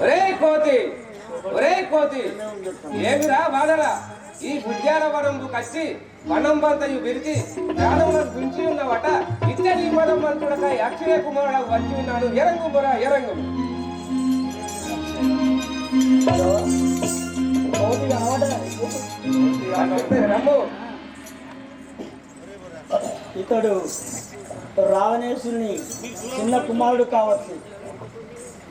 ఒరే కోతి ఒరే కోతి ఏమిరా బాధరా ఈ గుడ్యాల వరంబు కచ్చి వనం బంతయు విరిచి ప్రాణములను గుంచి ఉన్నవట. ఇత్తడి విమానం మంత్రుడక అక్షయ కుమారుడు వచ్చి ఉన్నాడు ఎరంగు బురా ఎరంగు. రమ్ము ఇతడు రావణేశుని చిన్న కుమారుడు కావచ్చు.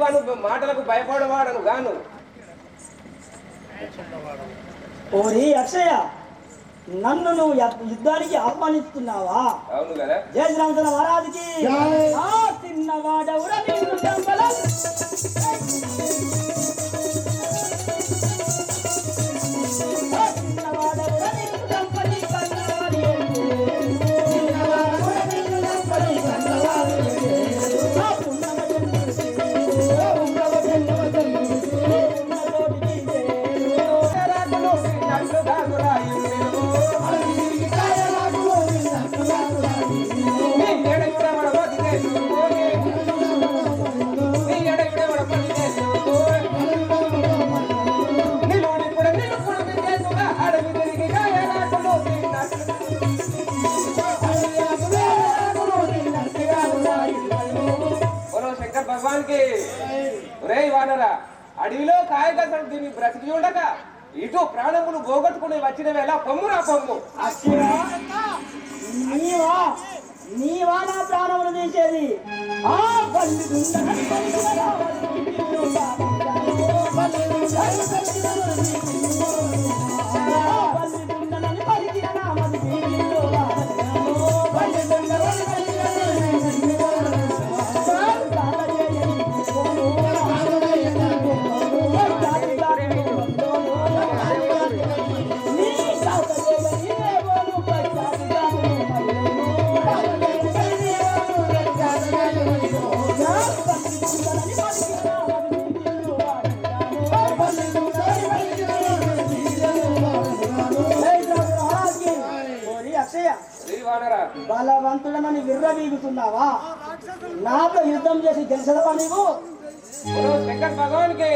వాడు మాటలకు భయపడవాడను గాను. ఓరి అక్షయ నన్ను నువ్వు యుద్ధానికి ఆహ్వానిస్తున్నావా అవును కదా. జయ శ్రీరామచంద్ర మహారాజుకి. చిన్నవాడవురా కాయగలరా? అడవిలో కాయగలరా దీన్ని బ్రతికి ఉండక. ఇటు ప్రాణములు పోగొట్టుకుని వచ్చినవేళ పొమ్మురా పొమ్ము. నీవా? నీవా నా ప్రాణములు తీసేది? ఆ బండి బలవంతుడమని విర్రవీగుతున్నావా? నాతో యుద్ధం చేసి తెలుసదవా నీవు? శంకర్ భగవాన్కి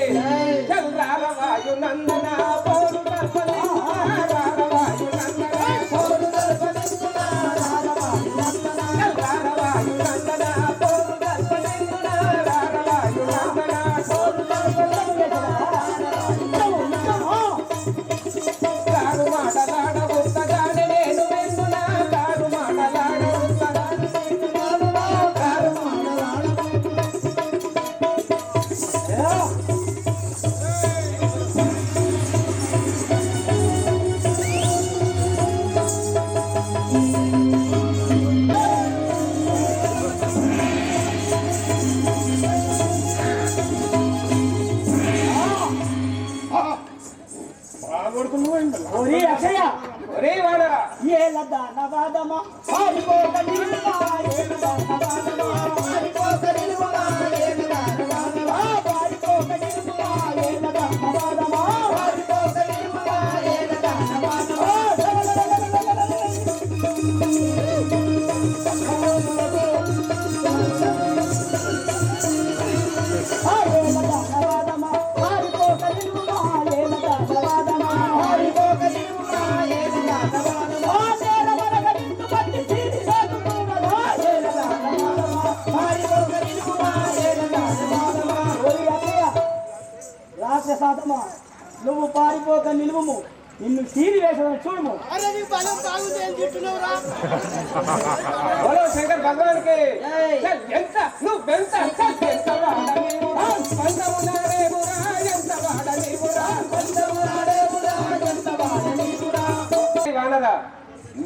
నువ్వు పారిపోక నిలువము. నిన్ను సీరి వేసాను చూడము. శంకర్ భగవానికి ఎంత నువ్వు ఎంత ఎంత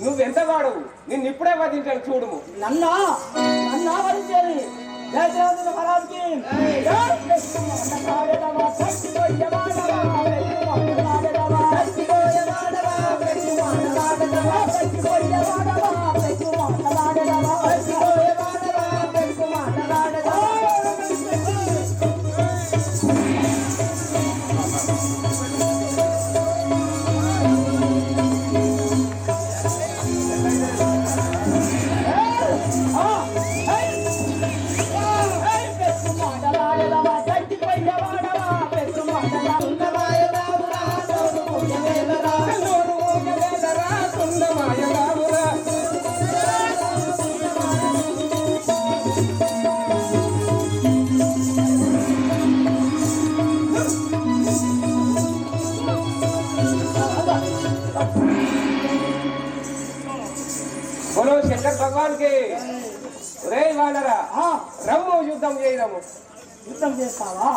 నువ్వెంత వాడు? నిన్ను ఇప్పుడే వధించాను చూడము. నన్నా నన్నా వధించాలి జయ జయ మహారాజ్కి வாடவா பேச்சு வாடவா பேச்சு வாடவா బోలో శంకర్ భగవాన్కి రే వాళ్ళరా ఆ, రమ్ము యుద్ధం చేయరము యుద్ధం చేస్తావా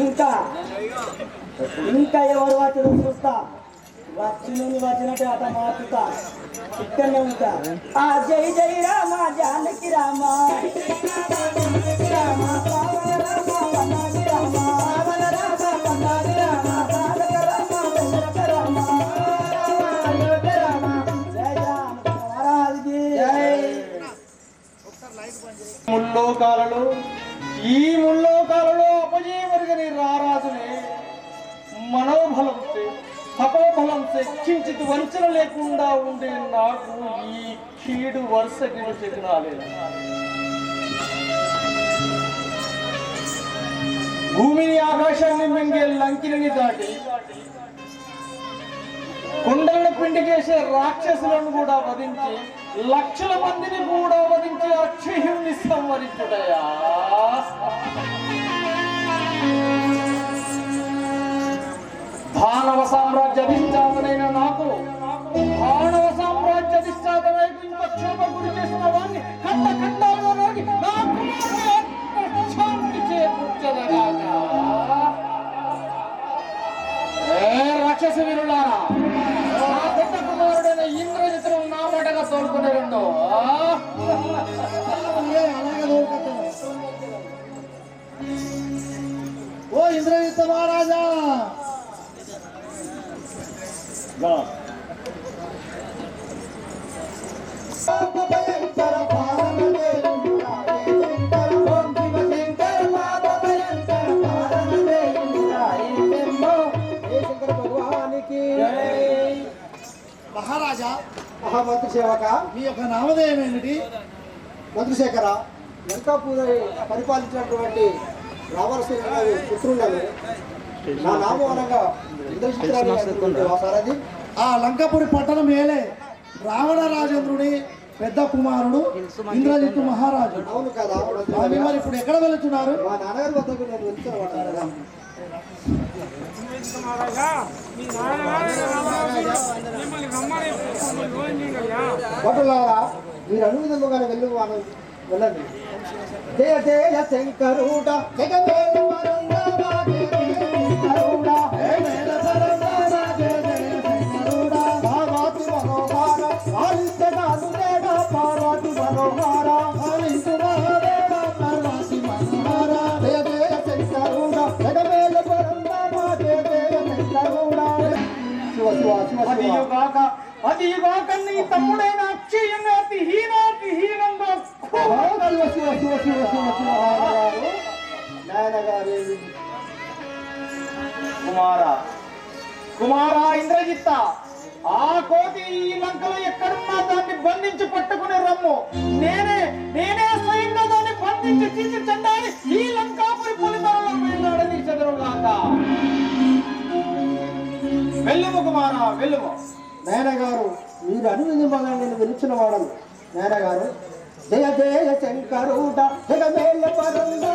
ఇంకా ఇంకా ఎవరు వచ్చిన చూస్తా వచ్చిన వచ్చినట్టు అట మార్చుతా ఇక్కడనే ఉంటా ఆ జై జై రామ జానకి రామ రామ రామ రామ ముల్లోకాలలో ఈ ముల్లోకాలలో అపజయమరుగని రారాజునే మనోబలం తపోబలం కించిత్ వంచన లేకుండా ఉండే నాకు ఈ కీడు వరుస గిడు చెగినాలేదు భూమిని ఆకాశాన్ని మింగే లంకిని దాటి కొండలను పిండి చేసే రాక్షసులను కూడా వధించి లక్షల మందిని కూడా వధించి అక్షయుణ్ణి సంవరించుడయా దానవ సామ్రాజ్య అధిష్టాతనైన నాకు దానవ సామ్రాజ్య అధిష్టాతనై ఇంత క్షోభ గురి చేసిన వాడిని ఖండ ఖండాలుగా నరికి నా కుమారుని ఆత్మశాంతి చేకూర్చెదగాక. మహామంత్రి సేవక మీ యొక్క నామధేయం ఏమిటి? మంత్రిశేఖర లంకాపూర్ పరిపాలించినటువంటి రావలసిన పుత్రులను నా నామవనంగా ఇంద్రచిత్రాన్ని వాసారది ఆ లంకాపురి పట్టణం ఏలే రావణ రాజేంద్రుడి పెద్ద కుమారుడు ఇంద్రజిత్తు మహారాజు. అవును కదా ఇప్పుడు ఎక్కడ వెళుతున్నారు? మా నాన్నగారి వద్దకు నేను వెళ్తున్నాను భటులారా మీరు అను విధముగానే వెళ్ళి వారు వెళ్ళండి. జయ జయ శంకరుడ జగమేల పార్వతి జయ అదియుగాక నీ తమ్ముడైన అక్షయంగా అతి హీనాతి హీనంగా నాయనగారు. కుమార. కుమార ఇంద్రజిత్త. ఆ కోతి ఈ లంకలో ఎక్కడున్నా దాన్ని బంధించి పట్టుకుని రమ్ము. నేనే నేనే స్వయంగా దాన్ని బంధించి తీసి చెందాలి ఈ లంకాపురి పులితలలో వెళ్ళాడని చదురుగాక వెళ్ళుము కుమార వెళ్ళుము. నాయనగారు మీరు అనువిధంగా నేను వాడను. నాయనగారు జయ జయ శంకరుడ జగమేల పరంగా